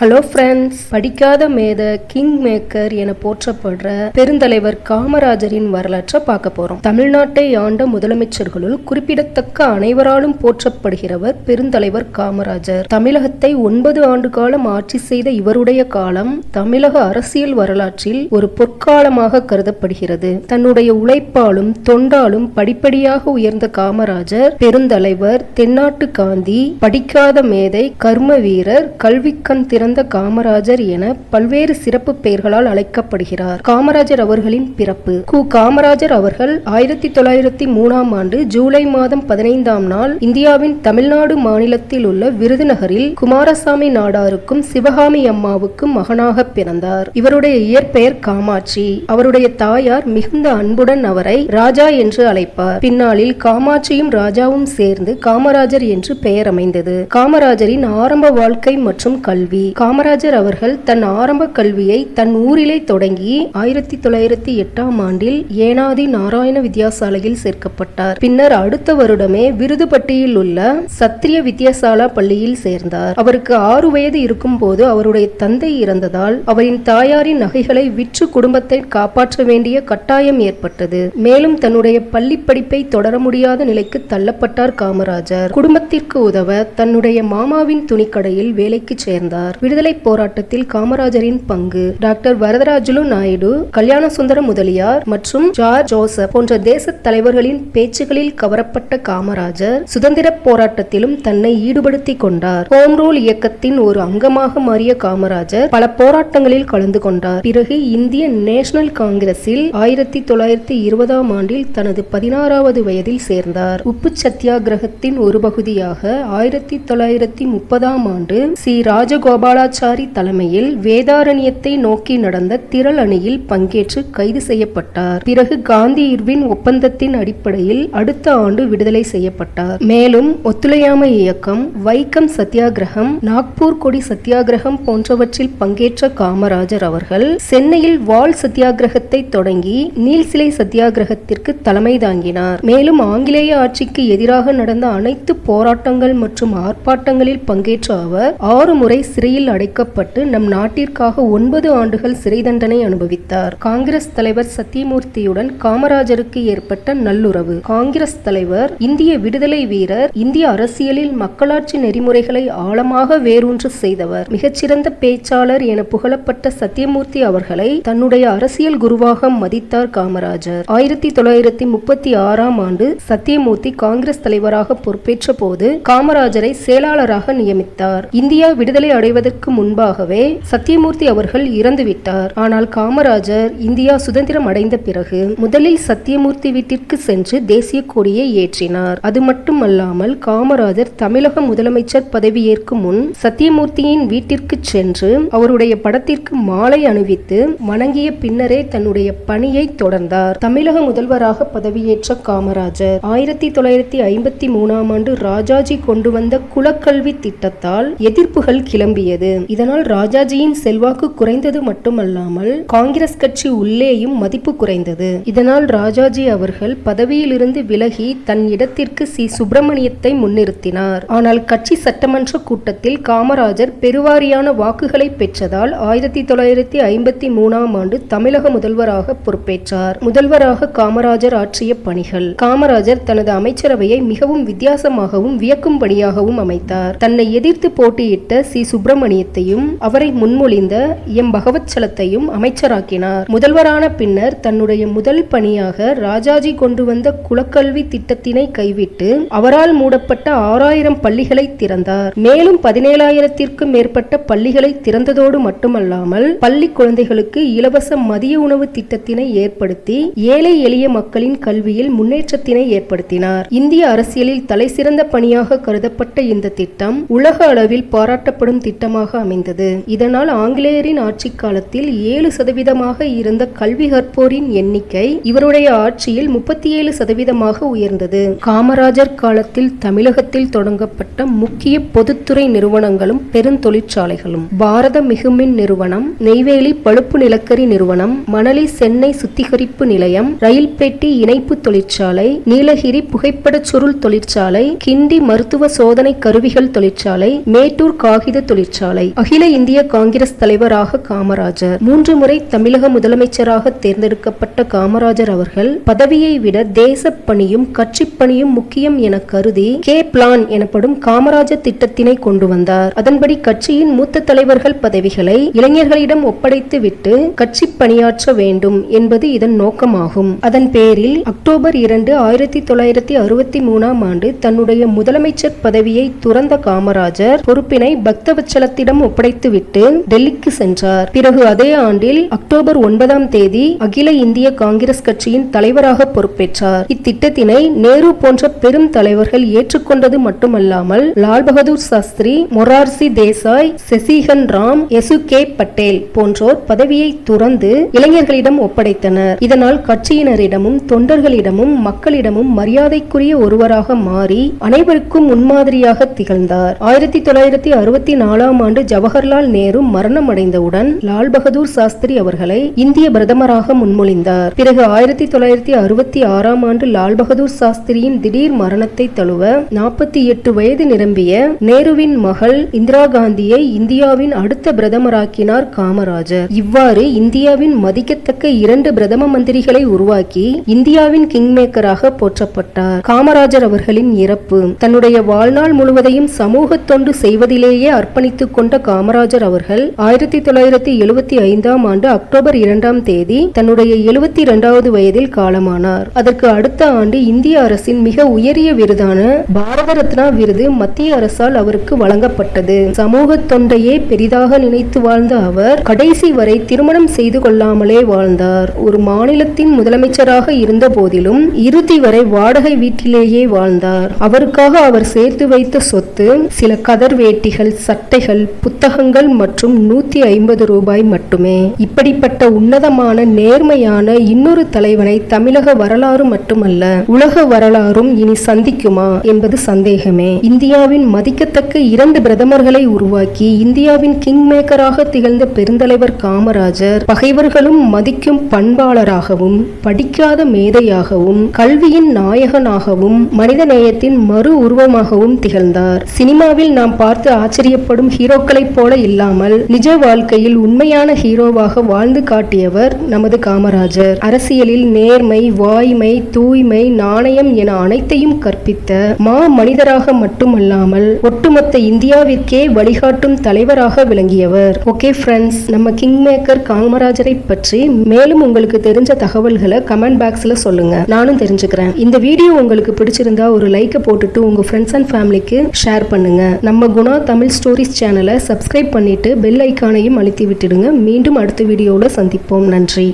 Hello friends படிக்காத மேத king maker என போற்றப்படுற பெருந்தலைவர் காமராஜரின் வரலாற்றை பார்க்க போறோம். தமிழ்நாட்டை ஆண்ட முதலமைச்சர்களுள் குறிப்பிடத்தக்க அனைவராலும் போற்றப்படுகிறவர் பெருந்தலைவர் காமராஜர். தமிழகத்தை ஒன்பது ஆண்டு காலம் ஆட்சி செய்த இவருடைய காலம் தமிழக அரசியல் வரலாற்றில் ஒரு பொற்காலமாக கருதப்படுகிறது. தன்னுடைய உழைப்பாலும் தொண்டாலும் படிப்படியாக உயர்ந்த காமராஜர் பெருந்தலைவர் தென்னாட்டு காந்தி படிக்காத மேதை கர்ம வீரர் கல்விக்கண் திறந்த காமராஜர் என பல்வேறு சிறப்பு பெயர்களால் அழைக்கப்படுகிறார். காமராஜர் அவர்களின் பிறப்பு. கு. காமராஜர் அவர்கள் ஆயிரத்தி தொள்ளாயிரத்தி மூணாம் ஆண்டு ஜூலை மாதம் பதினைந்தாம் நாள் இந்தியாவின் தமிழ்நாடு மாநிலத்தில் உள்ள விருதுநகரில் குமாரசாமி நாடாருக்கும் சிவகாமி அம்மாவுக்கும் மகனாக பிறந்தார். இவருடைய இயற்பெயர் காமாட்சி. அவருடைய தாயார் மிகுந்த அன்புடன் அவரை ராஜா என்று அழைப்பார். பின்னாளில் காமாட்சியும் ராஜாவும் சேர்ந்து காமராஜர் என்று பெயர் அமைந்தது. காமராஜரின் ஆரம்ப வாழ்க்கை மற்றும் கல்வி. காமராஜர் அவர்கள் தன் ஆரம்ப கல்வியை தன் ஊரிலே தொடங்கி ஆயிரத்தி தொள்ளாயிரத்தி எட்டாம் ஆண்டில் ஏனாதி நாராயண வித்யாசாலையில் சேர்க்கப்பட்டார். பின்னர் அடுத்த வருடமே விருதுபட்டியில் உள்ள சத்திரிய வித்யாசாலா பள்ளியில் சேர்ந்தார். அவருக்கு ஆறு வயது இருக்கும் போது அவருடைய தந்தை இறந்ததால் அவரின் தாயாரின் நகைகளை விற்று குடும்பத்தை காப்பாற்ற வேண்டிய கட்டாயம் ஏற்பட்டது. மேலும் தன்னுடைய பள்ளி படிப்பை தொடர முடியாத நிலைக்கு தள்ளப்பட்டார் காமராஜர். குடும்பத்திற்கு உதவ தன்னுடைய மாமாவின் துணிக்கடையில் வேலைக்கு சேர்ந்தார். விடுதலை போராட்டத்தில் காமராஜரின் பங்கு. டாக்டர் வரதராஜுலு நாயுடு கல்யாண சுந்தர முதலியார் மற்றும் ஜார்ஜ் ஜோசப் போன்ற தேச தலைவர்களின் பேச்சுகளில் கவரப்பட்ட காமராஜர் சுதந்திர போராட்டத்திலும் தன்னை ஈடுபடுத்திக் கொண்டார். ஹோம் ரூல் இயக்கத்தின் ஒரு அங்கமாக மாறிய காமராஜர் பல போராட்டங்களில் கலந்து கொண்டார். பிறகு இந்திய நேஷனல் காங்கிரஸில் ஆயிரத்தி தொள்ளாயிரத்தி இருபதாம் ஆண்டில் தனது பதினாறாவது வயதில் சேர்ந்தார். உப்பு சத்தியாகிரகத்தின் ஒரு பகுதியாக ஆயிரத்தி தொள்ளாயிரத்தி முப்பதாம் ஆண்டு சி. ராஜகோபால் பாலாச்சாரி தலைமையில் வேதாரண்யத்தை நோக்கி நடந்த திரள் அணியில் பங்கேற்று கைது செய்யப்பட்டார். பிறகு காந்தி இர்வின் ஒப்பந்தத்தின் அடிப்படையில் அடுத்த ஆண்டு விடுதலை செய்யப்பட்டார். மேலும் ஒத்துழையாமை இயக்கம் வைக்கம் சத்தியாகிரகம் நாக்பூர் கொடி சத்தியாகிரகம் போன்றவற்றில் பங்கேற்ற காமராஜர் அவர்கள் சென்னையில் வால் சத்தியாகிரகத்தை தொடங்கி நீல்சிலை சத்தியாகிரகத்திற்கு தலைமை தாங்கினார். மேலும் ஆங்கிலேய ஆட்சிக்கு எதிராக நடந்த அனைத்து போராட்டங்கள் மற்றும் ஆர்ப்பாட்டங்களில் பங்கேற்ற அவர் ஆறு முறை சிறையில் அடைக்கப்பட்டு நம் நாட்டிற்காக ஒன்பது ஆண்டுகள் சிறை தண்டனை அனுபவித்தார். காங்கிரஸ் தலைவர் சத்தியமூர்த்தியுடன் காமராஜருக்கு ஏற்பட்ட நல்லுறவு. காங்கிரஸ் தலைவர் இந்திய விடுதலை வீரர் இந்திய அரசியலில் மக்களாட்சி நெறிமுறைகளை ஆழமாக வேரூன்று செய்தவர். மிகச்சிறந்த பேச்சாளர் என புகழப்பட்ட சத்தியமூர்த்தி அவர்களை தன்னுடைய அரசியல் குருவாக மதித்தார் காமராஜர். ஆயிரத்தி தொள்ளாயிரத்தி முப்பத்தி ஆறாம் ஆண்டு சத்தியமூர்த்தி காங்கிரஸ் தலைவராக பொறுப்பேற்ற போது காமராஜரை செயலாளராக நியமித்தார். இந்தியா விடுதலை அடைவது வருவதற்கு முன்பாகவே சத்தியமூர்த்தி அவர்கள் இறந்துவிட்டார். ஆனால் காமராஜர் இந்தியா சுதந்திரம் அடைந்த பிறகு முதலில் சத்தியமூர்த்தி வீட்டிற்கு சென்று தேசிய கொடியை ஏற்றினார். அது மட்டுமல்லாமல் காமராஜர் தமிழக முதலமைச்சர் பதவியேற்கும் முன் சத்தியமூர்த்தியின் வீட்டிற்கு சென்று அவருடைய படத்திற்கு மாலை அணிவித்து வணங்கிய பின்னரே தன்னுடைய பணியை தொடர்ந்தார். தமிழக முதல்வராக பதவியேற்ற காமராஜர் ஆயிரத்தி தொள்ளாயிரத்தி ஐம்பத்தி மூணாம் ஆண்டு ராஜாஜி கொண்டு வந்த குலக்கல்வி திட்டத்தால் எதிர்ப்புகள் கிளம்பியது. இதனால் ராஜாஜியின் செல்வாக்கு குறைந்தது மட்டுமல்லாமல் காங்கிரஸ் கட்சி உள்ளேயும் மதிப்பு குறைந்தது. இதனால் ராஜாஜி அவர்கள் பதவியிலிருந்து விலகி தன் இடத்திற்கு சி. சுப்பிரமணியத்தை முன்னிறுத்தினார். ஆனால் கட்சி சட்டமன்ற கூட்டத்தில் காமராஜர் பெருவாரியான வாக்குகளை பெற்றதால் ஆயிரத்தி தொள்ளாயிரத்தி ஐம்பத்தி மூணாம் ஆண்டு தமிழக முதல்வராக பொறுப்பேற்றார். முதல்வராக காமராஜர் ஆற்றிய பணிகள். காமராஜர் தனது அமைச்சரவையை மிகவும் வித்தியாசமாகவும் வியக்கும்படியாகவும் அமைத்தார். தன்னை எதிர்த்து போட்டியிட்ட சி. சுப்பிரமணியத்தையும் அவரை முன்மொழிந்த எம். பகவத்சலத்தையும் அமைச்சராக்கினார். முதல்வரான பின்னர் தன்னுடைய முதல் பணியாக ராஜாஜி கொண்டு வந்த குலக்கல்வி திட்டத்தினை கைவிட்டு அவரால் மூடப்பட்ட ஆறாயிரம் பள்ளிகளை திறந்தார். மேலும் பதினேழாயிரத்திற்கும் மேற்பட்ட பள்ளிகளை திறந்ததோடு மட்டுமல்லாமல் பள்ளி குழந்தைகளுக்கு இலவச மதிய உணவு திட்டத்தினை ஏற்படுத்தி ஏழை எளிய மக்களின் கல்வியில் முன்னேற்றத்தினை ஏற்படுத்தினார். இந்திய அரசியலில் தலைசிறந்த பணியாக கருதப்பட்ட இந்த திட்டம் உலக அளவில் பாராட்டப்படும் திட்டமாக அமைந்தது. இதனால் ஆங்கிலேயரின் ஆட்சி காலத்தில் ஏழு சதவீதமாக இருந்த கல்வி கற்போரின் எண்ணிக்கை இவருடைய ஆட்சியில் முப்பத்தி ஏழு சதவீதமாக உயர்ந்தது. காமராஜர் காலத்தில் தமிழகத்தில் தொடங்கப்பட்ட முக்கிய பொதுத்துறை நிறுவனங்களும் பெருந்தொழிற்சாலைகளும். பாரத மிகுமின் நிறுவனம் நெய்வேலி பழுப்பு நிலக்கரி நிறுவனம் மணலி சென்னை சுத்திகரிப்பு நிலையம் ரயில் பெட்டி இணைப்பு தொழிற்சாலை நீலகிரி புகைப்படச் சுருள் தொழிற்சாலை கிண்டி மருத்துவ சோதனை கருவிகள் தொழிற்சாலை மேட்டூர் காகித தொழிற்சாலை சிறைச்சாலை அகில இந்திய காங்கிரஸ் தலைவராக காமராஜர். மூன்று முறை தமிழக முதலமைச்சராக தேர்ந்தெடுக்கப்பட்ட காமராஜர் அவர்கள் பதவியை விட தேச பணியும் கட்சி பணியும் முக்கியம் என கருதி கே பிளான் எனப்படும் காமராஜர் திட்டத்தினை கொண்டு வந்தார். அதன்படி கட்சியின் மூத்த தலைவர்கள் பதவிகளை இளைஞர்களிடம் ஒப்படைத்து விட்டு கட்சி பணியாற்ற வேண்டும் என்பது இதன் நோக்கமாகும். அதன் பேரில் அக்டோபர் இரண்டு ஆயிரத்தி தொள்ளாயிரத்தி அறுபத்தி மூணாம் ஆண்டு தன்னுடைய முதலமைச்சர் பதவியை துறந்த காமராஜர் பொறுப்பினை பக்தவச்சலத்திடம் ஒப்படைத்துவிட்டு டெல்லிக்கு சென்றார். பிறகு அதே ஆண்டில் அக்டோபர் ஒன்பதாம் தேதி அகில இந்திய காங்கிரஸ் கட்சியின் தலைவராக பொறுப்பேற்றார். இத்திட்டத்தினை நேரு போன்ற பெரும் தலைவர்கள் ஏற்றுக்கொண்டது மட்டுமல்லாமல் லால் பகதூர் சாஸ்திரி மொரார்சி தேசாய் சசிகன் ராம் எசு கே. பட்டேல் போன்றோர் பதவியை துறந்து இளைஞர்களிடம் ஒப்படைத்தனர். இதனால் கட்சியினரிடமும் தொண்டர்களிடமும் மக்களிடமும் மரியாதைக்குரிய ஒருவராக மாறி அனைவருக்கும் முன்மாதிரியாக திகழ்ந்தார். ஆயிரத்தி தொள்ளாயிரத்தி அறுபத்தி நாலாம் ஆண்டு ஜவஹர்லால் நேரு மரணமடைந்தவுடன் லால் பகதூர் சாஸ்திரி அவர்களை இந்திய பிரதமராக முன்மொழிந்தார். பிறகு ஆயிரத்தி தொள்ளாயிரத்தி அறுபத்தி ஆறாம் ஆண்டு லால் பகதூர் சாஸ்திரியின் திடீர் மரணத்தை தழுவ நாற்பத்தி எட்டு வயது நிரம்பிய நேருவின் மகள் இந்திரா காந்தியை இந்தியாவின் அடுத்த பிரதமராக்கினார் காமராஜர். இவ்வாறு இந்தியாவின் மதிக்கத்தக்க இரண்டு பிரதம மந்திரிகளை உருவாக்கி இந்தியாவின் கிங்மேக்கராக போற்றப்பட்டார். காமராஜர் அவர்களின் இறப்பு தன்னுடைய வாழ்நாள் முழுவதையும் சமூக தொண்டு செய்வதிலேயே அர்ப்பணித்துக் கொண்ட காமராஜர் அவர்கள் ஆயிரத்தி தொள்ளாயிரத்தி எழுபத்தி ஐந்தாம் ஆண்டு அக்டோபர் இரண்டாம் தேதி தன்னுடைய எழுபத்தி இரண்டாவது வயதில் காலமானார். அதற்கு அடுத்த ஆண்டு இந்திய அரசின் மிக உயரிய விருதான பாரத ரத்னா விருது மத்திய அரசால் அவருக்கு வழங்கப்பட்டது. சமூக தொண்டையே பெரிதாக நினைத்து வாழ்ந்த அவர் கடைசி வரை திருமணம் செய்து கொள்ளாமலே வாழ்ந்தார். ஒரு மாநிலத்தின் முதலமைச்சராக இருந்த போதிலும் இறுதி வரை வாடகை வீட்டிலேயே வாழ்ந்தார். அவருக்காக அவர் சேர்த்து வைத்த சொத்து சில கதர் வேட்டிகள் சட்டைகள் புத்தகங்கள் மற்றும் நூத்தி ஐம்பது ரூபாய் மட்டுமே. இப்படிப்பட்ட உன்னதமான நேர்மையான இன்னொரு தலைவனை தமிழக வரலாறு மட்டுமல்ல உலக வரலாறும் இனி சந்திக்குமா என்பது சந்தேகமே. இந்தியாவின் மதிக்கத்தக்க இரண்டு பிரதமர்களை உருவாக்கி இந்தியாவின் கிங் மேக்கராக திகழ்ந்த பெருந்தலைவர் காமராஜர் பகைவர்களும் மதிக்கும் பண்பாளராகவும் படிக்காத மேதையாகவும் கல்வியின் நாயகனாகவும் மனித நேயத்தின் மறு உருவமாகவும் திகழ்ந்தார். சினிமாவில் நாம் பார்த்து ஆச்சரியப்படும் ஹீரோ ஹீரோக்களைப் போல இல்லாமல் நிஜ வாழ்க்கையில் உண்மையான ஹீரோவாக வாழ்ந்து காட்டியவர் நமது காமராஜர். அரசியலில் நேர்மை வாய்மை தூய்மை நாணயம் என அனைத்தையும் கற்பித்த மா மனிதராக மட்டுமல்லாமல் ஒட்டுமொத்த இந்தியாவிற்கே வழிகாட்டும் தலைவராக விளங்கியவர். ஓகே ஃப்ரெண்ட்ஸ் நம்ம கிங் மேக்கர் காமராஜரை பற்றி மேலும் உங்களுக்கு தெரிஞ்ச தகவல்களை கமெண்ட் பாக்ஸ்ல சொல்லுங்க. நானும் தெரிஞ்சுக்கிறேன். இந்த வீடியோ உங்களுக்கு பிடிச்சிருந்தா ஒரு லைக்கை போட்டுட்டு உங்க ஃப்ரெண்ட்ஸ் அண்ட் ஃபேமிலிக்கு ஷேர் பண்ணுங்க. நம்ம Guna Tamil stories channel subscribe பண்ணிட்டு பெல் ஐக்கானையும் அழுத்தி விட்டுடுங்க. மீண்டும் அடுத்த வீடியோவில் சந்திப்போம். நன்றி.